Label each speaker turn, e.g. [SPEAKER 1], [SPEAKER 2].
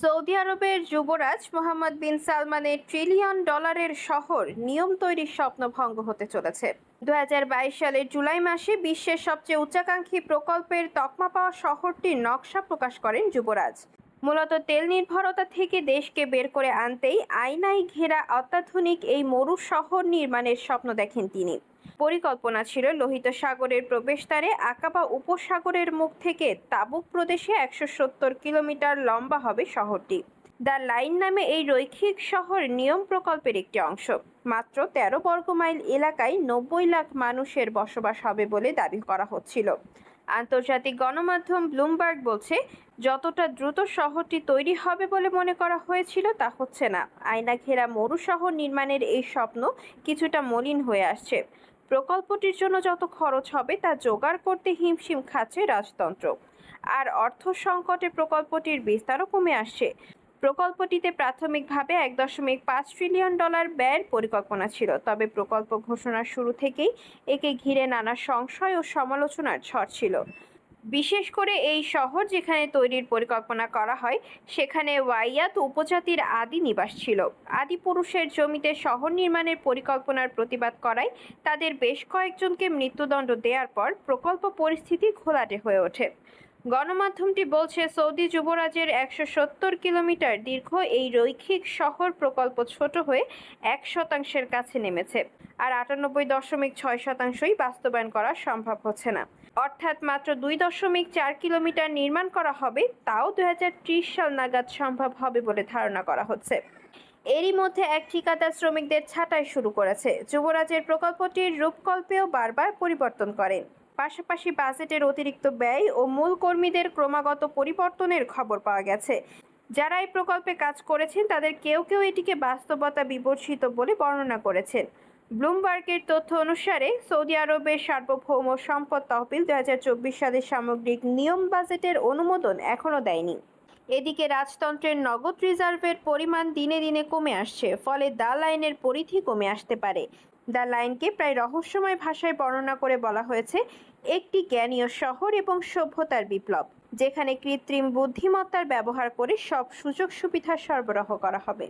[SPEAKER 1] Saudi আরবের যুবরাজ মোহাম্মদ বিন সালমানের trillion ডলারের শহর নিয়ম তৈরির স্বপ্ন ভঙ্গ হতে চলেছে। দুই হাজার বাইশ সালের জুলাই মাসে বিশ্বের সবচেয়ে উচ্চাকাঙ্ক্ষী প্রকল্পের তকমা পাওয়া শহরটির নকশা প্রকাশ করেন যুবরাজ। মূলত তেল নির্ভরতা থেকে দেশকে বের করে আনতেই আয়নায় ঘেরা অত্যাধুনিক এই মরু শহর নির্মাণের স্বপ্ন দেখেন তিনি। পরিকল্পনা ছিল লোহিত সাগরের প্রবেশদ্বারে আকাবা উপসাগরের মুখ থেকে তাবুক প্রদেশে একশো সত্তর কিলোমিটার লম্বা হবে শহরটি। দ্য লাইন নামে এই রৈখিক শহর নিয়ম প্রকল্পের একটি অংশ। মাত্র তেরো বর্গ মাইল এলাকায় নব্বই লাখ মানুষের বসবাস হবে বলে দাবি করা হচ্ছিল। আন্তর্জাতিক গণমাধ্যম ব্লুমবার্গ বলছে, যতটা দ্রুত শহরটি তৈরি হবে বলে মনে করা হয়েছিল তা হচ্ছে না। আয়না ঘেরা মরু শহর নির্মাণের এই স্বপ্ন কিছুটা মলিন হয়ে আসছে। প্রকল্পটির জন্য যত খরচ হবে তা জোগাড় করতে হিমশিম খাচ্ছে রাজতন্ত্র। আর অর্থ সংকটে প্রকল্পটির বিস্তারও কমে আসছে। প্রকল্পটিতে প্রাথমিকভাবে এক দশমিক পাঁচ ট্রিলিয়ন ডলার ব্যয়ের পরিকল্পনা ছিল। তবে প্রকল্প ঘোষণার শুরু থেকেই একে ঘিরে নানা সংশয় ও সমালোচনার ঝড় ছিল। বিশেষ করে এই শহর যেখানে তৈরির পরিকল্পনা করা হয়, সেখানে ওয়াইয়াত উপজাতির আদি নিবাস ছিল। আদি পুরুষের জমিতে শহর নির্মাণের পরিকল্পনার প্রতিবাদ করায় তাদের বেশ কয়েকজনকে মৃত্যুদণ্ড দেওয়ার পর প্রকল্প পরিস্থিতি ঘোলাটে হয়ে ওঠে। গণমাধ্যমটি বলছে, সৌদি যুবরাজের একশো সত্তর কিলোমিটার দীর্ঘ এই রৈখিক শহর প্রকল্প ছোট হয়ে এক শতাংশের কাছে নেমেছে আর আটানব্বই দশমিক ছয় শতাংশই বাস্তবায়ন করা সম্ভব হচ্ছে না। অর্থাৎ মাত্র দুই দশমিক চার কিলোমিটার নির্মাণ করা হবে, তাও দুই হাজার ত্রিশ সাল নাগাদ সম্ভব হবে বলে ধারণা করা হচ্ছে। এরই মধ্যে এক ঠিকাদার শ্রমিকদের ছাঁটাই শুরু করেছে। যুবরাজের প্রকল্পটির রূপকল্পেও বারবার পরিবর্তন করেন। পাশাপাশি বাজেটের অতিরিক্ত ব্যয় ও মূল কর্মীদের ক্রমাগত পরিবর্তনের খবর পাওয়া গেছে। যারা এই প্রকল্পে কাজ করেছেন, তাদের কেউ কেউ এটিকে বাস্তবতা বিবর্ষিত বলে বর্ণনা করেছেন। ব্লুমবার্গের তথ্য অনুসারে, সৌদি আরবের সার্বভৌম সম্পদ তহবিল দুই হাজার চব্বিশ সালের সামগ্রিক নিয়ম বাজেটের অনুমোদন এখনও দেয়নি। এদিকে রাজতন্ত্রের নগদ রিজার্ভের পরিমাণ দিনে দিনে কমে আসছে, ফলে দা লাইনের পরিধি কমে আসতে পারে। দ্য লাইনকে প্রায় রহস্যময় ভাষায় বর্ণনা করে বলা হয়েছে, একটি জ্ঞানীয় শহর এবং সভ্যতার বিপ্লব, যেখানে কৃত্রিম বুদ্ধিমত্তার ব্যবহার করে সব সুযোগ সুবিধা সরবরাহ করা হবে।